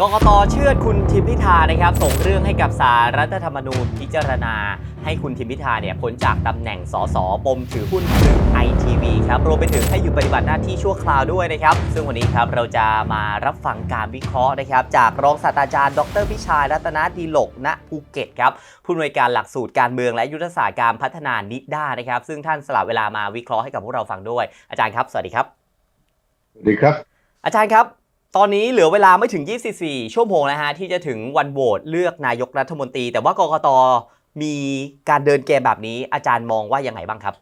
กกตเชื่อคุณทิมพิธานะครับส่งเรื่องให้กับสารรัฐธรรมนูญพิจารณา ให้คุณทิมพิธาเนี่ยพ้นจากตำแหน่งสสปมถือหุ้นสื่อไอทีวีครับรวมไปถึงให้หยุดปฏิบัติหน้าที่ชั่วคราวด้วยนะครับ ซึ่งวันนี้ครับเราจะมารับฟังการวิเคราะห์นะครับ จากรองศาสตราจารย์ ดรพิชายรัตนดีหลกณภูเก็ตครับผู้อำนวยการหลักสูตรการเมืองและยุทธศาสตร์การพัฒนานิด้านะครับ ซึ่งท่านสละเวลามาวิเคราะห์ให้กับพวกเราฟังด้วยอาจารย์ครับ สวัสดีครับสวัสดีครับอาจารย์ครับ ตอนนี้เหลือเวลาไม่ถึง 24 ชั่วโมงแล้วฮะที่จะถึงวันโหวตเลือกนายกรัฐมนตรี แต่ว่ากกตมีการเดินเกมแบบนี้อาจารย์มองว่ายังไงบ้างครับ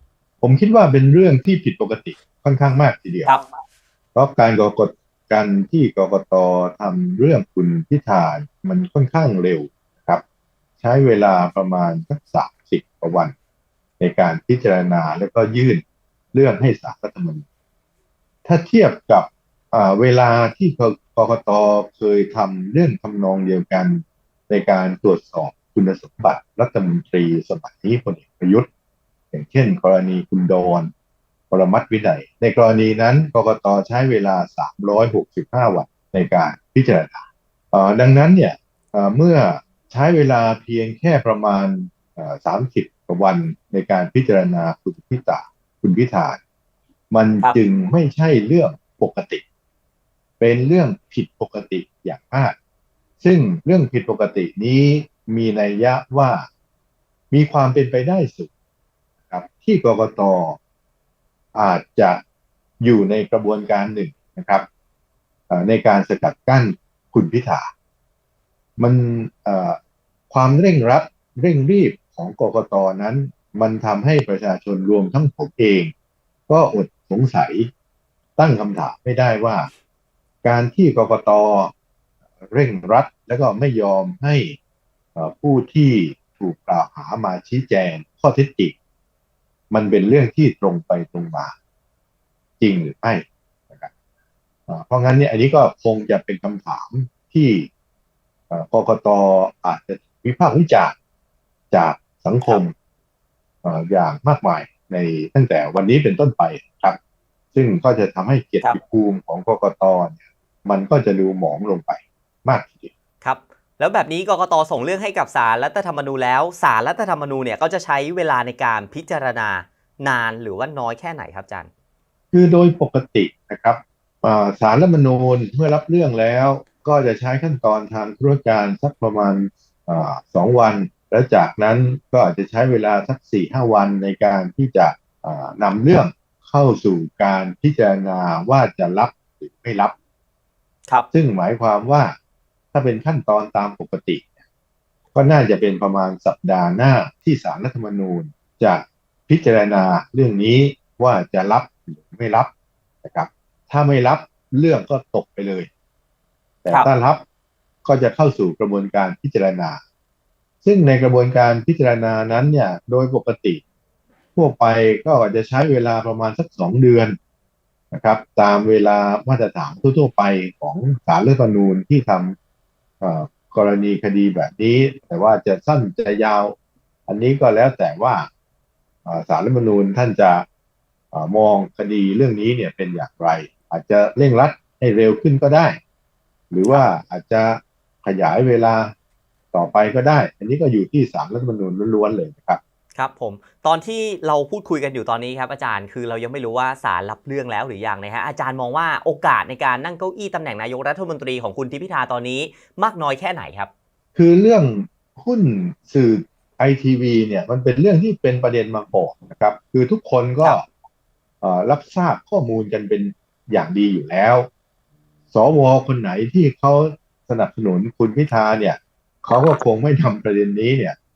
ผมคิดว่าเป็นเรื่องที่ผิดปกติค่อนข้างมากทีเดียวครับเพราะการกกฎการที่กกตทำเรื่องคุณพิธามันค่อนข้างเร็วนะครับ ใช้เวลาประมาณสักสามสิบกว่าวัน ในการพิจารณาแล้วก็ยื่นเรื่องให้สารรัฐธรรมนูญถ้าเทียบกับอ่า เวลาที่กกตเคยทำเรื่องทำนองเดียวกัน ในการตรวจสอบคุณสมบัติรัฐมนตรีสมัยนี้พลเอกประยุทธ์ อย่างเช่น กรณีคุณดอนปรมัตถ์วินัย ในกรณีนั้นกกตใช้เวลา 365 วันในการพิจารณาเอ่อดังนั้นเนี่ยเอ่อเมื่อใช้เวลาเพียงแค่ประมาณเอ่อ30กว่าวันในการพิจารณาคุณพิธาคุณพิธามันครับจึงไม่ใช่เรื่องปกติ เป็นเรื่องผิดปกติอย่างมาก ซึ่งเรื่องผิดปกตินี้มีนัยยะว่ามีความเป็นไปได้สูงครับ ที่กกตอาจจะอยู่ในกระบวนการหนึ่งนะครับในการสกัดกั้นคุณพิธา มันความเร่งรัดเร่งรีบของกกตนั้น มันทำให้ประชาชนรวมทั้งผมเอง ก็อดสงสัยตั้งคำถามไม่ได้ว่า การที่กกตเร่งรัดแล้วก็ไม่ยอมให้เอ่อผู้ที่ถูกกล่าวหามาชี้แจงข้อเท็จจริงมันเป็นเรื่องที่ตรงไปตรงมาจริงหรือไม่นะครับเอ่อเพราะงั้นเนี่ยอันนี้ก็คงจะเป็นคำถามที่เอ่อกกตอาจจะวิพากษ์วิจารณ์จากสังคมเอ่ออย่างมากมายในตั้งแต่วันนี้เป็นต้นไปครับ ซึ่งก็จะทำให้เกียรติภูมิของกกตเนี่ย มันก็จะดูหมองลงไปมากทีเดียวครับแล้วแบบนี้กกตส่งเรื่องให้กับสารรัฐธรรมนูญแล้วสารรัฐธรรมนูญเนี่ยก็จะใช้เวลาในการพิจารณานานหรือว่าน้อยแค่ไหนครับอาจารย์ คือโดยปกตินะครับอ่าสารรัฐธรรมนูญเมื่อรับเรื่องแล้ว ก็จะใช้ขั้นตอนทางธุรการสักประมาณอาสองวัน แล้วจากนั้นก็อาจจะใช้เวลาสักสี่ห้าวันในการที่จะอ่านำเรื่องเข้าสู่การพิจารณาว่าจะรับหรือไม่รับ ครับ ซึ่งหมายความว่าถ้าเป็นขั้นตอนตามปกติ ก็น่าจะเป็นประมาณสัปดาห์หน้าที่สารรัฐธรรมนูญจะพิจารณาเรื่องนี้ว่าจะรับหรือไม่รับนะครับ ถ้าไม่รับเรื่องก็ตกไปเลย แต่ถ้ารับก็จะเข้าสู่กระบวนการพิจารณา ซึ่งในกระบวนการพิจารณานั้นเนี่ย โดยปกติ ทั่วไปก็อาจจะใช้เวลาประมาณสักสองเดือน นะครับ ตามเวลามาตรฐานทั่วๆไปของศาลรัฐธรรมนูญที่ทำกรณีคดีแบบนี้ แต่ว่าจะสั้นจะยาว อันนี้ก็แล้วแต่ว่าศาลรัฐธรรมนูญท่านจะมองคดีเรื่องนี้เนี่ยเป็นอย่างไร อาจจะเร่งรัดให้เร็วขึ้นก็ได้ หรือว่าอาจจะขยายเวลาต่อไปก็ได้ อันนี้ก็อยู่ที่ศาลรัฐธรรมนูญล้วนๆเลยนะครับ ครับผมตอนที่เราพูดคุยกันอยู่ตอนนี้ครับอาจารย์คือเรายังไม่รู้ว่าสารรับเรื่องแล้วหรือยังนะฮะอาจารย์มองว่าโอกาสในการนั่งเก้าอี้ตำแหน่งนายกรัฐมนตรีของคุณทิมพิธาตอนนี้มากน้อยแค่ไหนครับ คือเรื่องหุ้นสื่อไอทีวีเนี่ยมันเป็นเรื่องที่เป็นประเด็นมาก่อนนะครับ คือทุกคนก็ครับเอ่อรับทราบข้อมูลกันเป็นอย่างดีอยู่แล้ว สวคนไหนที่เขาสนับสนุนคุณพิธาเนี่ยเขาก็คงไม่ทำประเด็นนี้เนี่ยเอ่อ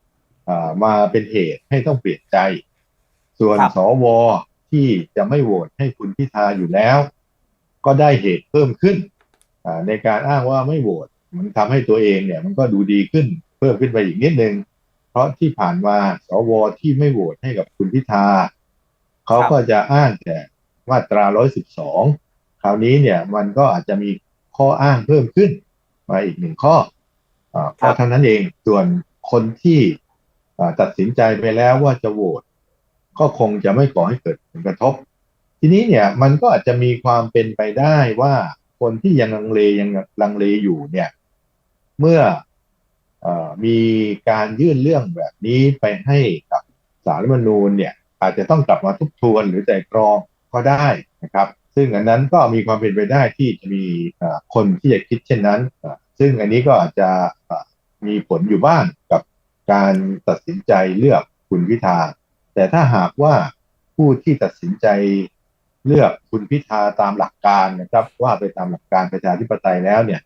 มาเป็นเหตุให้ต้องเปลี่ยนใจ ส่วนครับสวที่จะไม่โหวตให้คุณพิธาอยู่แล้ว ก็ได้เหตุเพิ่มขึ้นอ่าในการอ้างว่าไม่โหวตมันทำให้ตัวเองเนี่ย มันก็ดูดีขึ้นเพิ่มขึ้นไปอีกนิดนึง เพราะที่ผ่านมาสวที่ไม่โหวตให้กับคุณพิธาเขาก็จะอ้างแต่มาตรา112คราวนี้เนี่ยมันก็อาจจะมีข้ออ้างเพิ่มขึ้นมาอีกหนึ่งข้ออาเพราะเท่านั้นเองส่วนคนที่อ่า ตัดสินใจไปแล้วว่าจะโหวตก็คงจะไม่ก่อให้เกิดผลกระทบ ทีนี้เนี่ยมันก็อาจจะมีความเป็นไปได้ว่าคนที่ยังลังเลยังลังเลอยู่เนี่ย เมื่ออมีการยื่นเรื่องแบบนี้ไปให้กับสารรัฐมนูญเนี่ย อาจจะต้องกลับมาทบทวนหรือแต่กรองก็ได้นะครับ ซึ่งอันนั้นก็มีความเป็นไปได้ที่จะมีคนที่จะคิดเช่นนั้น ซึ่งอันนี้ก็อาจจะมีผลอยู่บ้างกับ การตัดสินใจเลือกคุณพิธา แต่ถ้าหากว่าผู้ที่ตัดสินใจเลือกคุณพิธาตามหลักการนะครับว่าไปตามหลักการประชาธิปไตยแล้วเนี่ย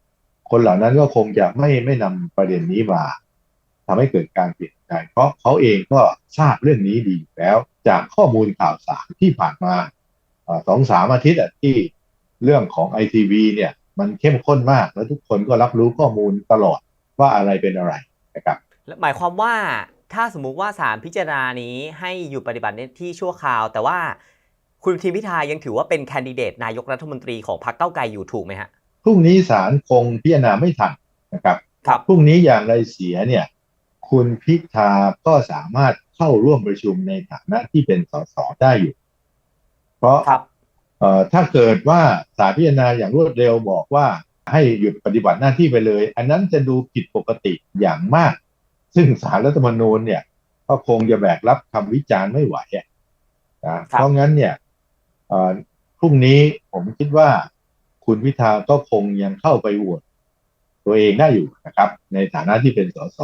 คนเหล่านั้นก็คงจะไม่ไม่นำประเด็นนี้มาทำให้เกิดการเปลี่ยนแปลงเพราะเขาเองก็ทราบเรื่องนี้ดีแล้วจากข้อมูลข่าวสารที่ผ่านมาสองสามอาทิตย์ที่เรื่องของไอทีวีเนี่ย มันเข้มข้นมากแล้วทุกคนก็รับรู้ข้อมูลตลอดว่าอะไรเป็นอะไรนะครับ หมายความว่าถ้าสมมุติว่าศาลพิจารณานี้ให้หยุดปฏิบัติหน้าที่ชั่วคราว แต่ว่าคุณทิมพิธายังถือว่าเป็นแคนดิเดตนายกรัฐมนตรีของพรรคเก้าวไกลอยู่ถูกไหมฮะพรุ่งนี้ศาลคงพิจารณาไม่ทันนะครับครับพรุ่งนี้อย่างไรเสียเนี่ย คุณพิธาก็สามารถเข้าร่วมประชุมในฐานะที่เป็นสสได้อยู่ เพราะครับเอ่อถ้าเกิดว่าศาลพิจารณาอย่างรวดเร็วบอกว่าให้หยุดปฏิบัติหน้าที่ไปเลย อันนั้นจะดูผิดปกติอย่างมาก ซึ่งศาลรัฐธรรมนูญเนี่ย ก็คงจะแบกรับคำวิจารณ์ไม่ไหวอะนะเพราะงั้นเนี่ยเอ่อพรุ่งนี้ผมคิดว่าคุณพิธาก็คงยังเข้าไปโหวตตัวเองได้อยู่นะครับ ในฐานะที่เป็นสส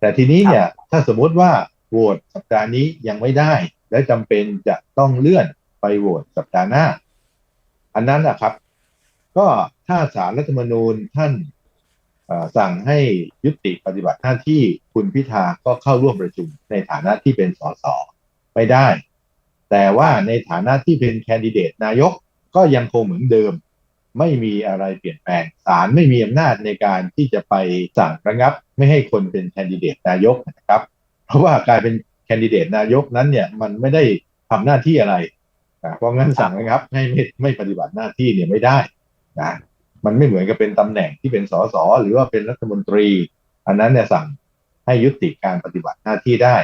แต่ทีนี้เนี่ย ถ้าสมมติว่าโหวตสัปดาห์นี้ยังไม่ได้ และจำเป็นจะต้องเลื่อนไปโหวตสัปดาห์หน้า อันนั้นนะครับ ก็ถ้าสารรัฐธรรมนูญท่านเอ่อ สั่งให้ยุติปฏิบัติหน้าที่คุณพิธาก็เข้าร่วมประชุมในฐานะที่เป็นสสไม่ได้ แต่ว่าในฐานะที่เป็นแคนดิเดตนายกก็ยังคงเหมือนเดิม ไม่มีอะไรเปลี่ยนแปลงศาลไม่มีอำนาจในการที่จะไปสั่งระงับ ไม่ให้คนเป็นแคนดิเดตนายกนะครับ เพราะว่าการเป็นแคนดิเดตนายกนั้นเนี่ยมันไม่ได้ทำหน้าที่อะไรเพราะงั้นสั่งระงับให้ไม่ไม่ปฏิบัติหน้าที่เนี่ยไม่ได้นะ มันไม่เหมือนกับเป็นตำแหน่งที่เป็นสสหรือว่าเป็นรัฐมนตรี อันนั้นเนี่ยสั่งให้ยุติการปฏิบัติหน้าที่ได้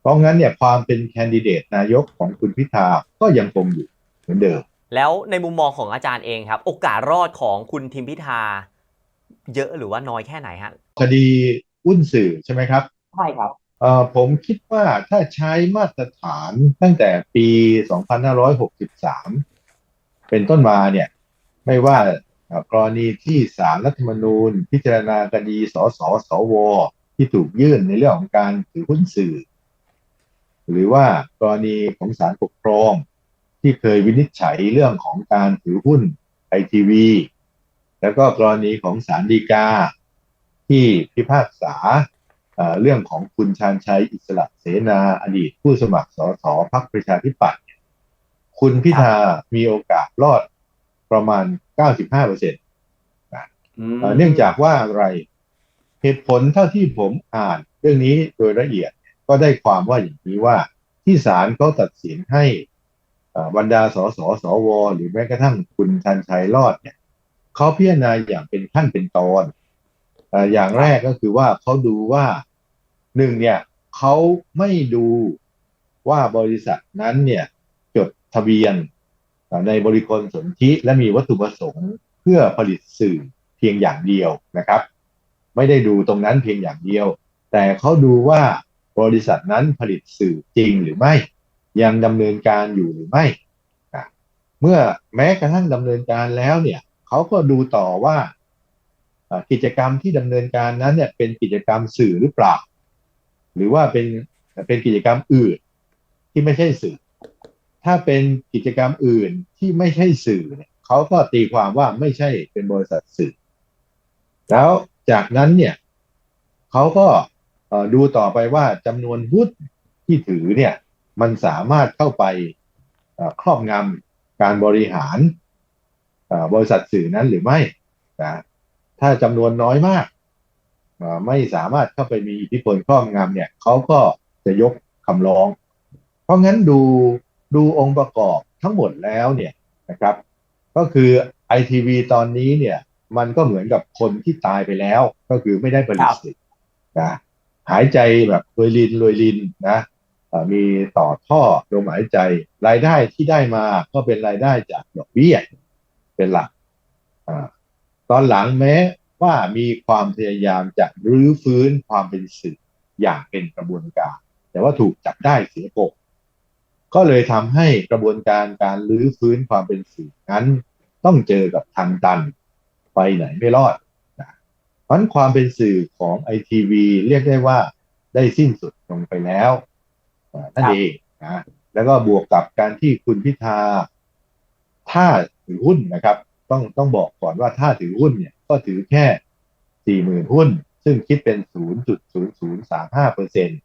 เพราะงั้นเนี่ยความเป็นแคนดิเดตนายกของคุณพิธาก็ยังคงอยู่เหมือนเดิม แล้วในมุมมองของอาจารย์เองครับ โอกาสรอดของคุณทิมพิธา เยอะหรือว่าน้อยแค่ไหนฮะคดีหุ้นสื่อใช่ไหมครับใช่ครับเอ่อผมคิดว่าถ้าใช้มาตรฐานตั้งแต่ปี 2563 เป็นต้นมาเนี่ย ไม่ว่าเอ่อ กรณีที่ศาลรัฐธรรมนูญ พิจารณาคดีสสสว ที่ถูกยื่นในเรื่องของการถือหุ้นสื่อ หรือว่ากรณีของศาลปกครอง ที่เคยวินิจฉัยเรื่องของการถือหุ้นไอทีวีแล้วก็กรณีของศาลฎีกา ที่พิพากษาเรื่องของคุณชาญชัยอิสระเสนาอดีต ผู้สมัครสสพักประชาธิปัตย์คุณพิธามีโอกาสรอดประมาณ 95เปอร์เซ็นต์เนื่องจากว่าอะไรเหตุผลเท่าที่ผมอ่านเรื่องนี้โดยละเอียดก็ได้ความว่าอย่างนี้ว่าที่ศาลเขาตัดสินให้เอ่อบรรดาสสสว หรือแม้กระทั่งคุณชันชัยรอดเนี่ยเขาพิจารณาอย่างเป็นขั้นเป็นตอนเอ่ออย่างแรกก็คือว่าเขาดูว่าหนึ่งเนี่ยเขาไม่ดูว่าบริษัทนั้นเนี่ยจดทะเบียนเอ่อ ในบริคลสนธิและมีวัตถุประสงค์ เพื่อผลิตสื่อเพียงอย่างเดียวนะครับ ไม่ได้ดูตรงนั้นเพียงอย่างเดียว แต่เขาดูว่าบริษัทนั้นผลิตสื่อจริงหรือไม่ ยังดำเนินการอยู่หรือไม่อะเมื่อแม้กระทั่งดำเนินการแล้วเนี่ยเขาก็ดูต่อว่าอ่ากิจกรรมที่ดำเนินการนั้นเนี่ยเป็นกิจกรรมสื่อหรือเปล่า หรือว่าเป็นเป็นกิจกรรมอื่นที่ไม่ใช่สื่อ ถ้าเป็นกิจกรรมอื่นที่ไม่ใช่สื่อเนี่ยเขาก็ตีความว่าไม่ใช่เป็นบริษัทสื่อ แล้วจากนั้นเนี่ยเขาก็ดูต่อไปว่าจำนวนหุ้นที่ถือเนี่ย มันสามารถเข้าไปครอบงำการบริหารบริษัทสื่อนั้นหรือไม่นะถ้าจำนวนน้อยมาก ไม่สามารถเข้าไปมีอิทธิพลครอบงำเนี่ยเขาก็จะยกคำร้อง เพราะงั้นดู ดูองค์ประกอบทั้งหมดแล้วเนี่ยนะครับ ก็คือไอทีวีตอนนี้เนี่ยมันก็เหมือนกับคนที่ตายไปแล้ว ก็คือไม่ได้ผลิตสื่อนะหายใจแบบรวยลินรวยลินนะมีต่อท่อลมหายใจ รายได้ที่ได้มาก็เป็นรายได้จากดอกเบี้ยเป็นหลักอตอนหลังแม้ว่ามีความพยายามจะรื้อฟื้นความเป็นสื่ออย่างเป็นกระบวนการ แต่ว่าถูกจับได้เสียกบ ก็เลยทำให้กระบวนการการรื้อฟื้นความเป็นสื่อนั้น ต้องเจอกับทางตันไปไหนไม่รอดนะเพราะฉะนั้นความเป็นสื่อของไอทีวีเรียกได้ว่าได้สิ้นสุดลงไปแล้วนั่นเองนะแล้วก็บวกกับการที่คุณพิธา ถ้าถือหุ้นนะครับ ต้องต้องบอกก่อนว่าถ้าถือหุ้นเนี่ย ก็ถือแค่สี่หมื่นหุ้น ซึ่งคิดเป็นศูนย์จุดศูนย์ศูนย์สามห้าเปอร์เซ็นต์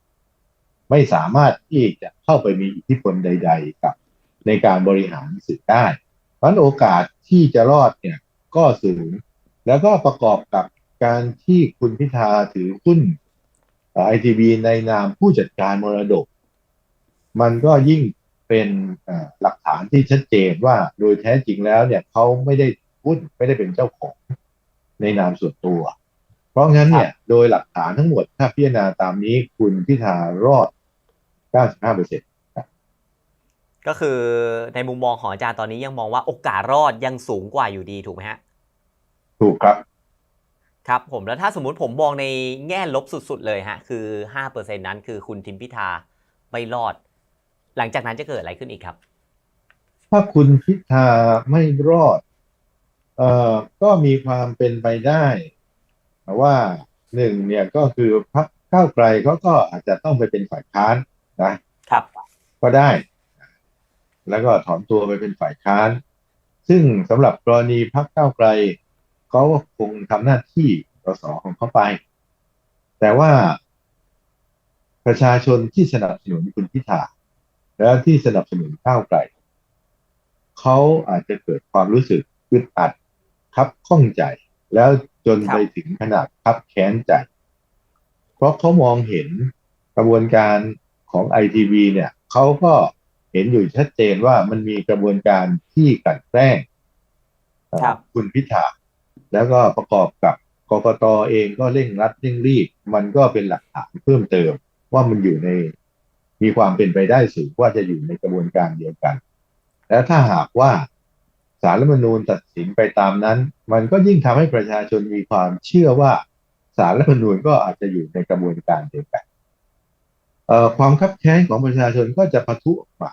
ไม่สามารถที่จะเข้าไปมีอิทธิพลใด ๆ กับในการบริหารสื่อได้เพราะฉะนั้นโอกาสที่จะรอดเนี่ยก็สูง แล้วก็ประกอบกับการที่คุณพิธาถือหุ้นไอทีวีในนามผู้จัดการมรดก มันก็ยิ่งเป็นหลักฐานที่ชัดเจนว่าโดยแท้จริงแล้วเนี่ยเขาไม่ได้หุ้นไม่ได้เป็นเจ้าของในนามส่วนตัว เพราะงั้นเนี่ยโดยหลักฐานทั้งหมดถ้าพิจารณาตามนี้คุณพิธารอด 95เปอร์เซ็นต์ก็คือในมุมมองของอาจารย์ตอนนี้ยังมองว่าโอกาสรอดยังสูงกว่าอยู่ดีถูกไหมฮะ ถูกครับ ครับผมแล้วถ้าสมมุติผมมองในแง่ลบสุดๆเลยฮะ คือ5%นั้นคือคุณทิมพิธาไม่รอด หลังจากนั้นจะเกิดอะไรขึ้นอีกครับ ถ้าคุณพิธาไม่รอดเอ่อก็มีความเป็นไปได้ ว่าหนึ่งเนี่ยก็คือพรรคก้าวไกลเขาก็อาจจะต้องไปเป็นฝ่ายค้านนะครับก็ได้ แล้วก็ถอนตัวไปเป็นฝ่ายค้าน ซึ่งสำหรับกรณีพรรคก้าวไกลเขาก็คงทำหน้าที่สสของเขาไป แต่ว่าประชาชนที่สนับสนุนคุณพิธาและที่สนับสนุนก้าวไกลเขาอาจจะเกิดความรู้สึกอึดอัดคับข้องใจ แล้ว จนครับไปถึงขนาดคับแค้นใจ เพราะเขามองเห็นกระบวนการของไอทีวีเนี่ยเขาก็เห็นอยู่ชัดเจนว่ามันมีกระบวนการที่กลันแกล้งเอ่อครับคุณพิธาแล้วก็ประกอบกับกกตเองก็เร่งรัดเร่งรีบมันก็เป็นหลักฐานเพิ่มเติม ว่ามันอยู่ในมีความเป็นไปได้สูงว่าจะอยู่ในกระบวนการเดียวกัน แล้วถ้าหากว่า สารรัฐธรรมนูญตัดสินไปตามนั้น มันก็ยิ่งทำให้ประชาชนมีความเชื่อว่าสารรัฐธรรมนูญก็อาจจะอยู่ในกระบวนการเดียวกันความคับแค้นของประชาชนก็จะปะทุออกมา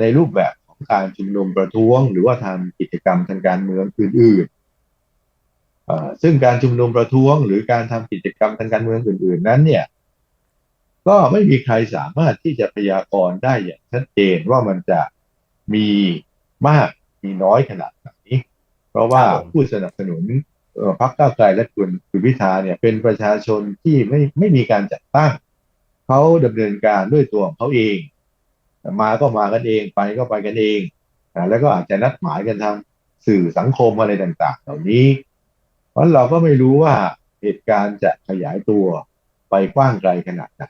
ในรูปแบบของการชุมนุมประท้วง หรือว่าทำกิจกรรมทางการเมืองอื่นๆซึ่งการชุมนุมประท้วง หรือการทำกิจกรรมทางการเมืองอื่น ๆ นั้นเนี่ยก็ไม่มีใครสามารถที่จะพยากรณ์ได้อย่างชัดเจนว่ามันจะมีมาก มีน้อยขนาดไหนเพราะว่าครับผมผู้สนับสนุนเอ่อพรรคก้าวไกลและคุณคุณพิธาเนี่ยเป็นประชาชนที่ไม่ไม่มีการจัดตั้งเขาดำเนินการด้วยตัวของเขาเอง มาก็มากันเองไปก็ไปกันเองอ่าแล้วก็อาจจะนัดหมายกันทางสื่อสังคมอะไรต่าง ๆ เหล่านี้ เพราะเราก็ไม่รู้ว่าเหตุการณ์จะขยายตัวไปกว้างไกลขนาดไหน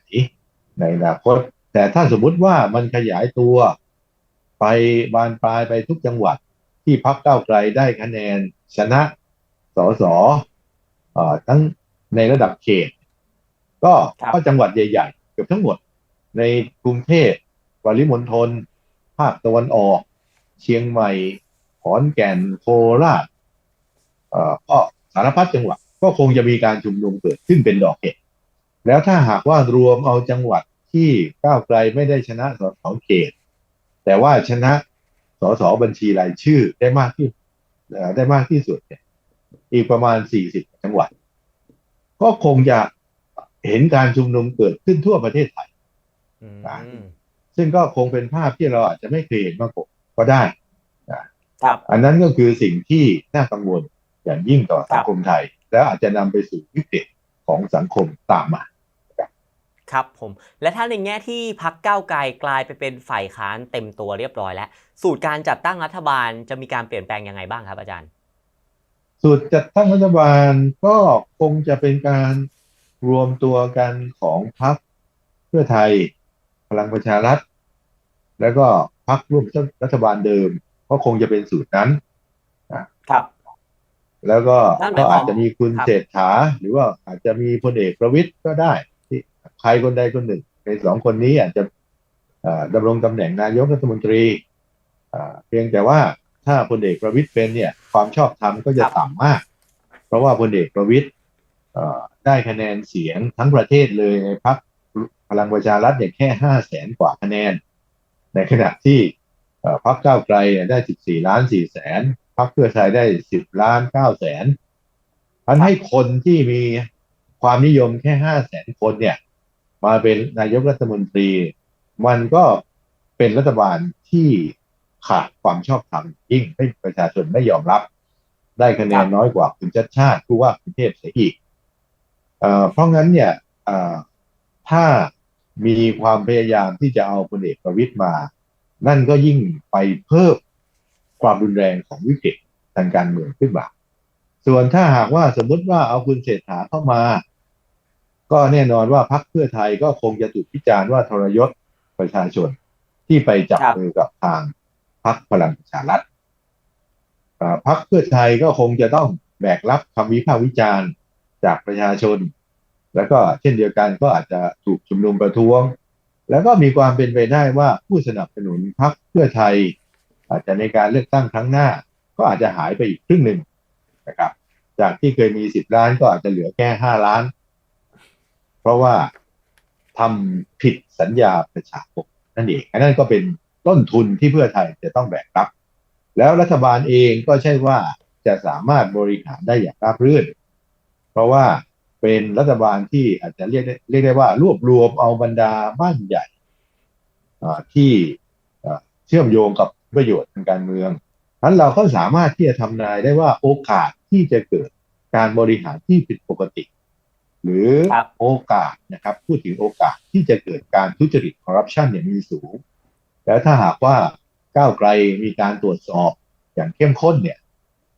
ในอนาคตแต่ถ้าสมมุติว่ามันขยายตัว ไปบานปลายไปทุกจังหวัดที่พักเก้าวไกลได้คะแนนชนะสสเอ่อทั้งในระดับเขต ก็ครับก็จังหวัดใหญ่ๆ เกือบทั้งหมด ในกรุงเทพปริมณฑลภาคตะวันออก เชียงใหม่ขอนแก่นโคราชเอ่อก็สารพัดจังหวัด ก็คงจะมีการชุมนุมเกิดขึ้นเป็นดอกเห็ดแล้วถ้าหากว่ารวมเอาจังหวัดที่ก้าวไกลไม่ได้ชนะสสเขต แต่ว่าชนะสสบัญชีรายชื่อได้มากที่เอ่อได้มากที่สุดเนี่ยอีกประมาณ 40 จังหวัด ก็คงจะเห็นการชุมนุมเกิดขึ้นทั่วประเทศไทยอืมซึ่งก็คงเป็นภาพที่เราอาจจะไม่เคยเห็นมาก่อนก็ได้ครับอันนั้นก็คือสิ่งที่น่ากังวลอย่างยิ่งต่อสังคมไทย แล้วอาจจะนำไปสู่วิกฤตของสังคมตามมา ครับผมและถ้าในแง่ที่พักก้าวไกลกลายไปเป็นฝ่ายค้านเต็มตัวเรียบร้อยแล้ว สูตรการจัดตั้งรัฐบาลจะมีการเปลี่ยนแปลงยังไงบ้างครับอาจารย์ สูตรจัดตั้งรัฐบาลก็คงจะเป็นการรวมตัวกันของพรรคเพื่อไทยพลังประชารัฐ แล้วก็พรรคร่วมรัฐบาลเดิม ก็คงจะเป็นสูตรนั้นครับ แล้วก็นั่นหมายก็ความอาจจะมีคุณครับเศรษฐาหรือว่าอาจจะมีพลเอกประวิตยก็ได้ที่ ใครคนใดคนหนึ่งในสองคนนี้อาจจะดำรงตำแหน่งนายกรัฐมนตรีเพียงแต่ว่าถ้าพลเอกประวิตยเป็นเนี่ยความชอบธรรมก็จะต่ำมาก เพราะว่าพลเอกประวิตยได้คะแนนเสียงทั้งประเทศเลยในพักพลังประชารัฐเนี่ยแค่ห้าแสนกว่าคะแนน ในขณะที่พักก้าวไกลเนี่ยได้14ล้าน4แสนพักเพื่อไทยได้10ล้าน9แสนมันให้คนที่มีความนิยมแค่5แสนคนเนี่ย มาเป็นนายกรัฐมนตรี มันก็เป็นรัฐบาลที่ขาดความชอบธรรมยิ่งให้ประชาชนไม่ยอมรับ ได้คะแนนน้อยกว่าคุณชัดชาติผู้ว่ากรุงเทพเสียอีกเอเพราะงั้นเนี่ยถ้ามีความพยายามที่จะเอาพลเอกประวิตยมา นั่นก็ยิ่งไปเพิ่มความรุนแรงของวิกฤตทางการเมืองขึ้นมา ส่วนถ้าหากว่าสมมติว่าเอาคุณเศรษฐาเข้ามา ก็แน่นอนว่าพรรคเพื่อไทยก็คงจะถูกพิจารณ์ว่าทรยศประชาชนที่ไปจับครับมือกับทางพรรคพลังประชารัฐอ่าพรรคเพื่อไทยก็คงจะต้องแบกรับคำวิพากษ์วิจารณ์จากประชาชน แล้วก็เช่นเดียวกันก็อาจจะถูกชุมนุมประท้วง แล้วก็มีความเป็นไปได้ว่าผู้สนับสนุนพรรคเพื่อไทย อาจจะในการเลือกตั้งครั้งหน้า ก็อาจจะหายไปอีกครึ่งหนึ่งนะครับ จากที่เคยมีสิบล้านก็อาจจะเหลือแค่ห้าล้าน เพราะว่าทำผิดสัญญาประชาคมนั่นเองอันนั้นก็เป็นต้นทุนที่เพื่อไทยจะต้องแบกรับ แล้วรัฐบาลเองก็ใช่ว่าจะสามารถบริหารได้อย่างราบรื่น เพราะว่าเป็นรัฐบาลที่อาจจะเรียกได้เรียกได้ว่ารวบรวมเอาบรรดาบ้านใหญ่ที่เชื่อมโยงกับประโยชน์ทางการเมืองนั้นเราก็สามารถที่จะทำนายได้ว่าโอกาสที่จะเกิดการบริหารที่ผิดปกติ หรือโอกาสนะครับพูดถึงโอกาสที่จะเกิดการทุจริตคอร์รัปชันเนี่ยมีสูงแล้วถ้าหากว่าก้าวไกลมีการตรวจสอบอย่างเข้มข้นเนี่ย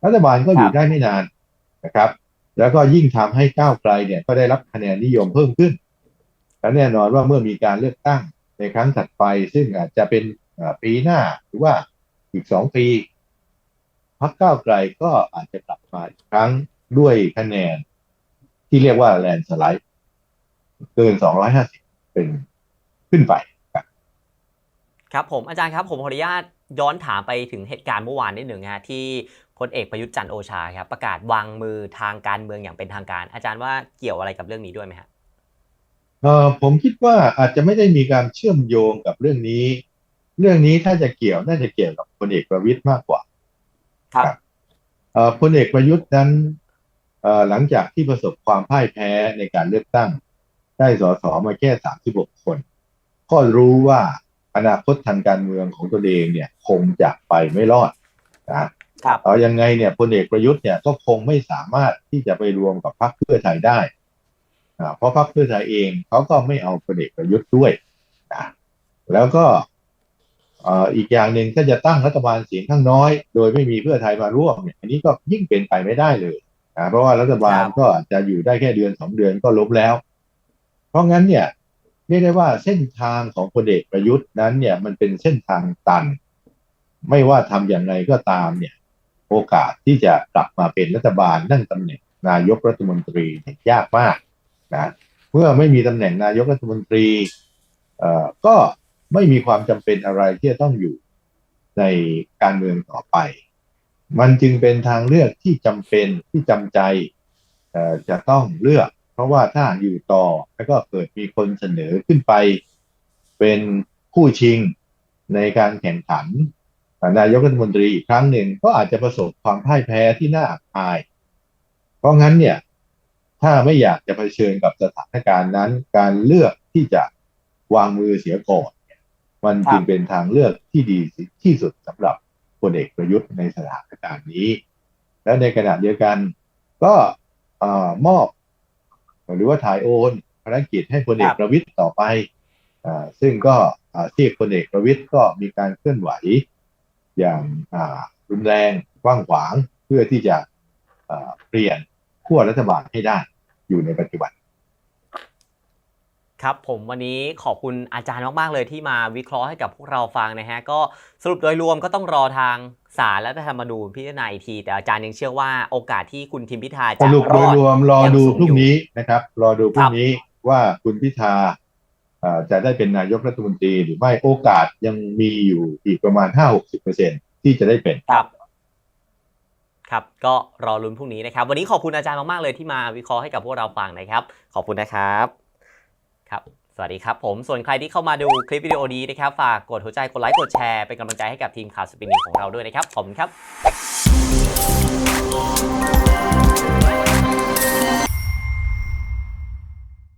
รัฐบาลก็อยู่ได้ไม่นานนะครับ แล้วก็ยิ่งทำให้ก้าวไกลเนี่ยก็ได้รับคะแนนนิยมเพิ่มขึ้นและแน่นอนว่าเมื่อมีการเลือกตั้งในครั้งถัดไป ซึ่งอาจจะเป็นปีหน้าหรือว่าอีกสองปีพรรคก้าวไกลก็อาจจะกลับมาอีกครั้งด้วยคะแนน ที่เรียกว่าแลนสไลด์เกิน 250 เป็นขึ้นไป ครับครับผมอาจารย์ครับ ผมขออนุญาตย้อนถามไปถึงเหตุการณ์เมื่อวานนิดหนึ่งฮะที่พลเอกประยุทธ์จันทร์โอชาครับ ประกาศวางมือทางการเมืองอย่างเป็นทางการ อาจารย์ว่าเกี่ยวอะไรกับเรื่องนี้ด้วยไหมฮะเอ่อผมคิดว่าอาจจะไม่ได้มีการเชื่อมโยงกับเรื่องนี้ เรื่องนี้ถ้าจะเกี่ยวน่าจะเกี่ยวกับพลเอกประวิตยมากกว่า ครับเอ่อพลเอกประยุทธ์นั้นเอ่อ หลังจากที่ประสบความพ่ายแพ้ในการเลือกตั้ง ได้สสมาแค่ 36 คน ก็รู้ว่าอนาคตทางการเมืองของตัวเองเนี่ยคงจะไปไม่รอดนะครับเอายังไงเนี่ยพลเอกประยุทธ์เนี่ยก็คงไม่สามารถที่จะไปรวมกับพรรคเพื่อไทยได้อ่าเพราะพรรคเพื่อไทยเองเขาก็ไม่เอาพลเอกประยุทธ์ด้วยนะแล้วก็เอ่ออีกอย่างหนึ่งถ้าจะตั้งรัฐบาลเสียงข้างน้อย โดยไม่มีเพื่อไทยมาร่วมเนี่ยอันนี้ก็ยิ่งเป็นไปไม่ได้เลย นะเพราะว่ารัฐบาลครับก็อาจจะอยู่ได้แค่เดือนสองเดือนก็ล้มแล้ว เพราะงั้นเนี่ยเรียกได้ว่าเส้นทางของพลเอกประยุทธ์นั้นเนี่ยมันเป็นเส้นทางตัน ไม่ว่าทำอย่างไรก็ตามเนี่ย โอกาสที่จะกลับมาเป็นรัฐบาลนั่งตำแหน่งนายกรัฐมนตรีเนี่ยยากมากนะเมื่อไม่มีตำแหน่งนายกรัฐมนตรีเอ่อก็ไม่มีความจำเป็นอะไรที่จะต้องอยู่ในการเมืองต่อไป มันจึงเป็นทางเลือกที่จำเป็นที่จำใจจะต้องเลือก เพราะว่าถ้าอยู่ต่อแล้วก็เกิดมีคนเสนอขึ้นไปเป็นผู้ชิงในการแข่งขันนายกรัฐมนตรีอีกครั้งหนึ่งก็อาจจะประสบความพ่ายแพ้ที่น่าอับอาย เพราะงั้นเนี่ยถ้าไม่อยากจะเผชิญกับสถานการณ์นั้น การเลือกที่จะวางมือเสียก่อนมันจึงเป็นทางเลือกที่ดีที่สุดสำหรับ พลเอกประยุทธ์ในสถานการณ์นี้ และในขณะเดียวกันก็อมอบ หรือว่าถ่ายโอนภารกิจให้พลเอกประวิตยต่อไปอซึ่งก็ที่พลเอกประวิตยก็มีการเคลื่อนไหวอย่างรุนแรงกว้างขวางเพื่อที่จะเปลี่ยนขั้วรัฐบาลให้ได้อยู่ในปัจจุบัน ครับผมวันนี้ขอบคุณอาจารย์มาก ๆ เลยที่มาวิเคราะห์ให้กับพวกเราฟังนะฮะ ก็สรุปโดยรวมก็ต้องรอทางศาลรัฐธรรมนูญพิจารณาอีกที แต่อาจารย์ยังเชื่อว่าโอกาสที่คุณทิมพิธาสจะรุปรโดอยดรวมรอยังดูสูงพรุ่งอยู่นี้นะครับ รอดูพรุ่ครังบนี้ว่าคุณพิธาอ่าจะได้เป็นนายกรัฐมนตรีหรือไม่โอกาสยังมีอยู่อีกประมาณ 5-60%ที่จะได้เป็นครับครับก็รอลุ้นพรุ่งนี้นะครับ วันนี้ขอบคุณอาจารย์มาก ๆ เลยที่มาวิเคราะห์ให้กับพวกเราฟังนะครับ ขอบคุณนะครับ ครับ สวัสดีครับผม ส่วนใครที่เข้ามาดูคลิปวิดีโอนี้นะครับ ฝากกดหัวใจ กดไลค์ กดแชร์ เป็นกำลังใจให้กับทีมข่าวสปินนิงของเราด้วยนะครับ ขอบคุณครับ